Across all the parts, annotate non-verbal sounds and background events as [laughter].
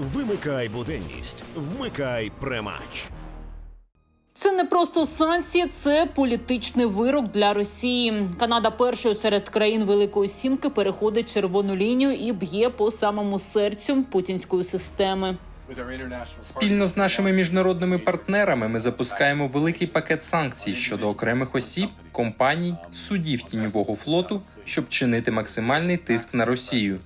Вимикай буденність, вмикай премач. Це не просто санкції, це політичний вирок для Росії. Канада першою серед країн Великої Сімки переходить червону лінію і б'є по самому серцю путінської системи. Спільно з нашими міжнародними партнерами ми запускаємо великий пакет санкцій щодо окремих осіб, компаній, судів тіньового флоту, щоб чинити максимальний тиск на Росію.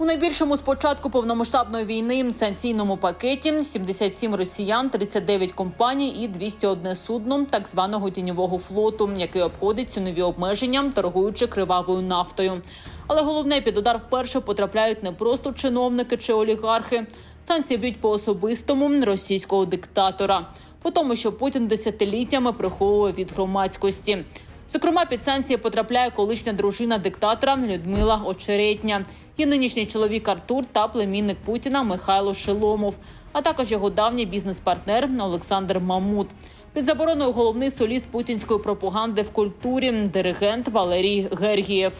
У найбільшому з початку повномасштабної війни санкційному пакеті 77 росіян, 39 компаній і 201 судно так званого тіньового флоту, який обходить цінові обмеження, торгуючи кривавою нафтою. Але головне під удар вперше потрапляють не просто чиновники чи олігархи. Санкції б'ють по особистому російського диктатора, по тому, що Путін десятиліттями приховує від громадськості. Зокрема, під санкції потрапляє колишня дружина диктатора Людмила Очеретня, і нинішній чоловік Артур та племінник Путіна Михайло Шеломов, а також його давній бізнес-партнер Олександр Мамут. Під забороною головний соліст путінської пропаганди в культурі диригент Валерій Гергієв.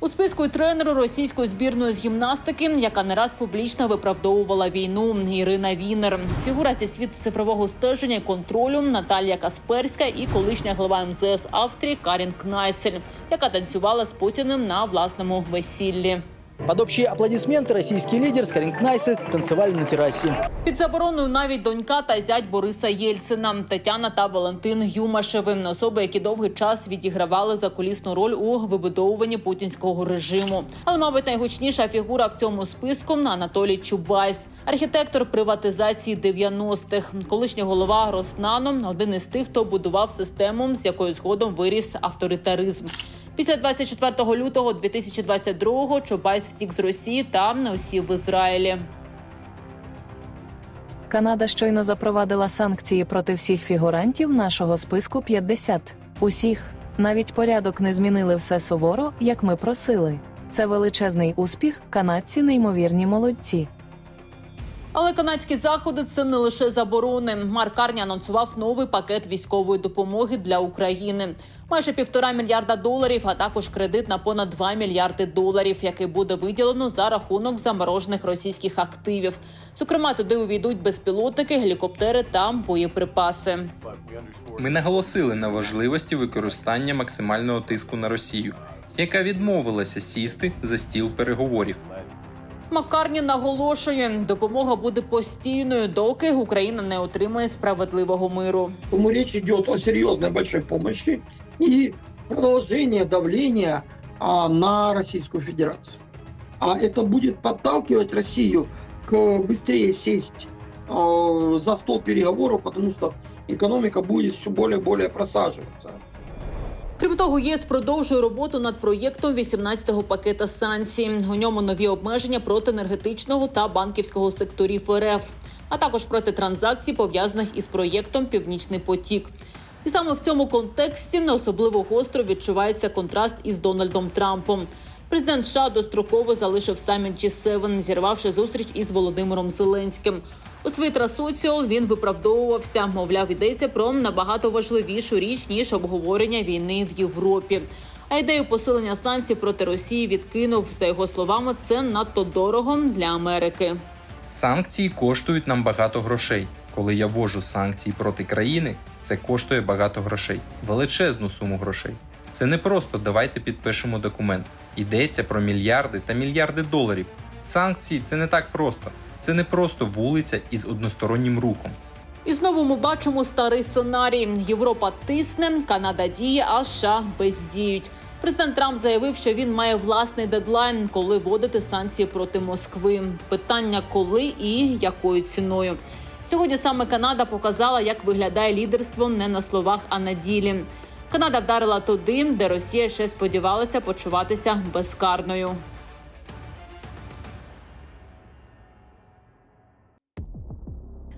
У списку й тренеру російської збірної з гімнастики, яка не раз публічно виправдовувала війну. Ірина Вінер, фігура зі світу цифрового стеження і контролю Наталія Касперська і колишня глава МЗС Австрії Карін Кнайсель, яка танцювала з Путіним на власному весіллі. Под общие аплодисменты российский лидер Скорин Кнайсель танцевали на террасе. Під забороною навіть донька та зять Бориса Єльцина, Тетяна та Валентин Юмашеви, особи, які довгий час відігравали закулісну роль у вибудовуванні путінського режиму. Але, мабуть, найгучніша фігура в цьому списку Анатолій Чубайс, архітектор приватизації 90-х, колишній голова Роснано, один із тих, хто будував систему, з якою згодом виріс авторитаризм. Після 24 лютого 2022-го Чубайс втік з Росії та осів в Ізраїлі. Канада щойно запровадила санкції проти всіх фігурантів нашого списку 50. Усіх. Навіть порядок не змінили все суворо, як ми просили. Це величезний успіх, канадці неймовірні молодці. Але канадські заходи це не лише заборони. Марк Карні анонсував новий пакет військової допомоги для України. Майже півтора мільярда доларів, а також кредит на понад 2 мільярди доларів, який буде виділено за рахунок заморожених російських активів. Зокрема, туди увійдуть безпілотники, гелікоптери та боєприпаси. Ми наголосили на важливості використання максимального тиску на Росію, яка відмовилася сісти за стіл переговорів. Маккарні наголошує, допомога буде постійною, доки Україна не отримає справедливого миру. Поэтому речь идет о серьезной большой помощи и продолжении давления а, на Российскую Федерацию. А это будет подталкивать Россию к быстрее сесть а, за стол переговоров, потому что экономика будет все более и более просаживаться. Крім того, ЄС продовжує роботу над проєктом 18-го пакета санкцій. У ньому нові обмеження проти енергетичного та банківського секторів РФ, а також проти транзакцій, пов'язаних із проєктом Північний потік. І саме в цьому контексті не особливо гостро відчувається контраст із Дональдом Трампом. Президент США достроково залишив саміт G7, зірвавши зустріч із Володимиром Зеленським. У Твіттера Соціал він виправдовувався, мовляв, йдеться про набагато важливішу річ ніж обговорення війни в Європі. А ідею посилення санкцій проти Росії відкинув за його словами. Це надто дорого для Америки. Санкції коштують нам багато грошей. Коли я ввожу санкції проти країни, це коштує багато грошей, величезну суму грошей. Це не просто давайте підпишемо документ. Йдеться про мільярди та мільярди доларів. Санкції це не так просто. Це не просто вулиця із одностороннім рухом. І знову ми бачимо старий сценарій: Європа тисне, Канада діє, а США бездіють. Президент Трамп заявив, що він має власний дедлайн, коли вводити санкції проти Москви. Питання коли і якою ціною. Сьогодні саме Канада показала, як виглядає лідерство не на словах, а на ділі. Канада вдарила туди, де Росія ще сподівалася почуватися безкарною.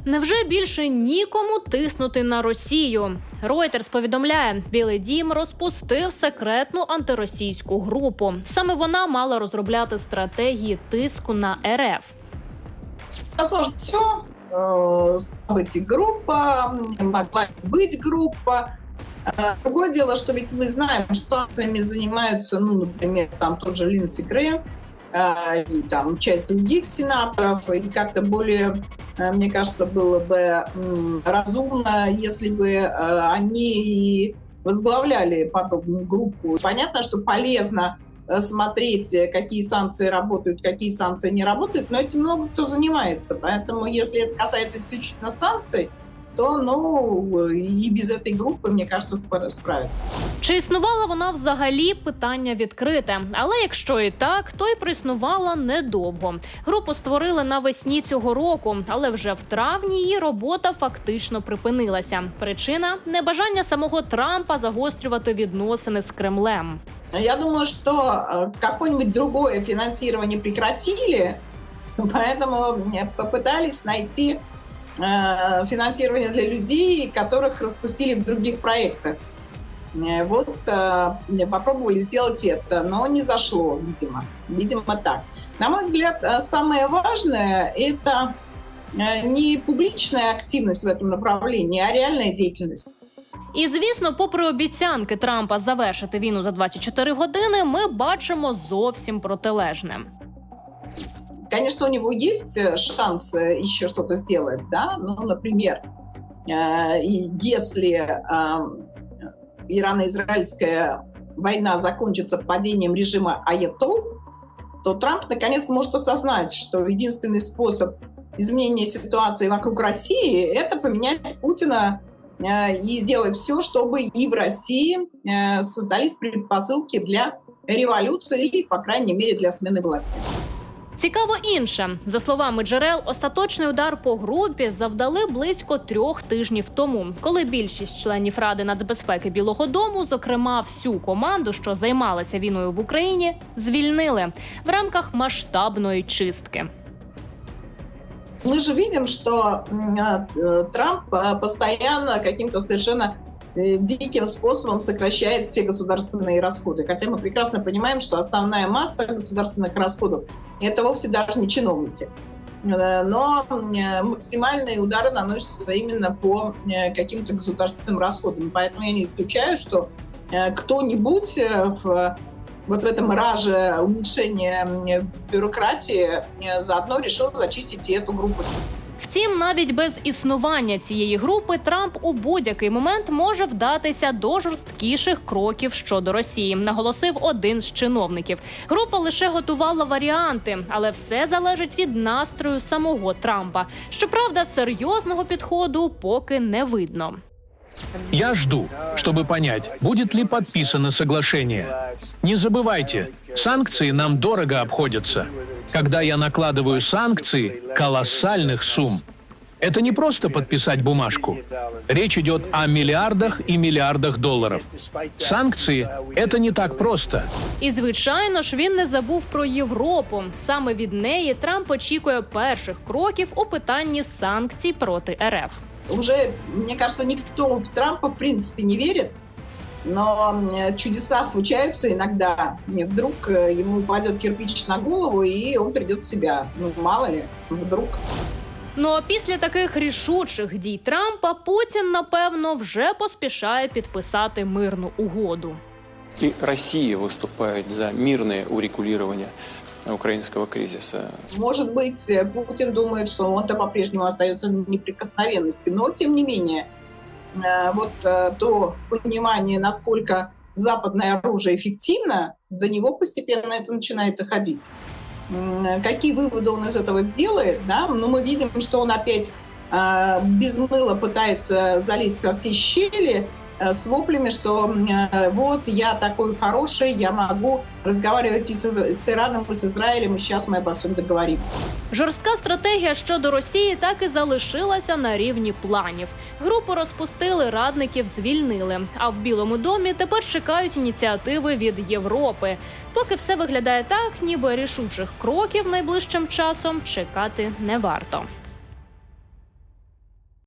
Невже більше нікому тиснути на Росію? Reuters повідомляє, Білий Дім розпустив секретну антиросійську групу. Саме вона мала розробляти стратегії тиску на РФ. возможно, все. Быть группа, могла быть группа. А, Другое дело, что ведь мы знаем, что санкциями занимаются, ну, например, там тот же Линдси Грэм, а, и там часть других сенаторов, и как-то более, а, мне кажется, было бы разумно, если бы а, они возглавляли подобную группу. Понятно, что полезно э, смотреть, э, какие санкции работают, какие санкции не работают, но этим много кто занимается. Поэтому, если это касается исключительно санкций, то ну, и без этой группы, мне кажется, спра- справиться. Чи існувала вона взагалі питання відкрите? Але якщо і так, то й проіснувала недовго. Групу створили навесні цього року, але вже в травні її робота фактично припинилася. Причина небажання самого Трампа загострювати відносини з Кремлем. Я думаю, что э, какое-нибудь другое финансирование прекратили, [laughs] поэтому э, попытались найти э, финансирование для людей, которых распустили в других проектах. Э, Вот э, попробовали сделать это, но не зашло, видимо. Видимо, так. На мой взгляд, э, самое важное – это э, не публичная активность в этом направлении, а реальная деятельность. І звісно, попри обіцянки Трампа завершити війну за 24 години, ми бачимо зовсім протилежне. Конечно, у него есть э, шанс э, еще что-то сделать, да, ну, например, э, если ирано-израильская война закончится падением режима Аятол, то Трамп наконец может осознать, что единственный способ изменения ситуации вокруг России – это поменять Путина и сделать все, чтобы и в России создались предпосылки для революции и, по крайней мере, для смены власти. Цікаво інше. За словами джерел, остаточний удар по групі завдали близько трьох тижнів тому, коли більшість членів Ради нацбезпеки Білого Дому, зокрема всю команду, що займалася війною в Україні, звільнили в рамках масштабної чистки. Мы же видим, что м, э, Трамп э, постоянно каким-то совершенно э, диким способом сокращает все государственные расходы. Хотя мы прекрасно понимаем, что основная масса государственных расходов – это вовсе даже не чиновники. Э, Но э, максимальные удары наносятся именно по э, каким-то государственным расходам. Поэтому я не исключаю, что э, кто-нибудь э, в вот в этом раже уменьшения бюрократии э, заодно решил зачистить и эту группу. Втім, навіть без існування цієї групи Трамп у будь-який момент може вдатися до жорсткіших кроків щодо Росії, наголосив один з чиновників. Група лише готувала варіанти, але все залежить від настрою самого Трампа. Щоправда, серйозного підходу поки не видно. Я жду, чтобы понять, будет ли подписано соглашение. Не забывайте, санкции нам дорого обходятся Когда я накладываю санкции колоссальных сумм, это не просто подписать бумажку. Речь идет о миллиардах и миллиардах долларов. Санкции – это не так просто. І звичайно ж він не забув про Європу. Саме від неї Трамп очікує перших кроків у питанні санкцій проти РФ. Уже, мне кажется, никто в Трампа в принципе не верит, но м, чудеса случаются иногда. И вдруг э, ему упадет кирпич на голову, и он придет в себя. Ну, мало ли, вдруг. Ну а після таких рішучих дій Трампа Путін, напевно, вже поспішає підписати мирну угоду. И Россия выступает за мирное урегулирование украинского кризиса. Может быть, э, Путин думает, что он-то по-прежнему остается в неприкосновенности, но тем не менее, э, вот э, то понимание, насколько западное оружие эффективно, до него постепенно это начинает доходить. Какие выводы он из этого сделает, да? Ну, мы видим, что он опять э, без мыла пытается залезть во все щели э, с воплями, что э, вот я такой хороший, я могу разговаривать и с, с Ираном, и с Израилем, и сейчас обо всем договоримся. Жорстка стратегія щодо Росії так і залишилася на рівні планів. Групу розпустили, радників звільнили. А в Білому домі тепер чекають ініціативи від Європи. Поки все виглядає так, ніби рішучих кроків найближчим часом чекати не варто.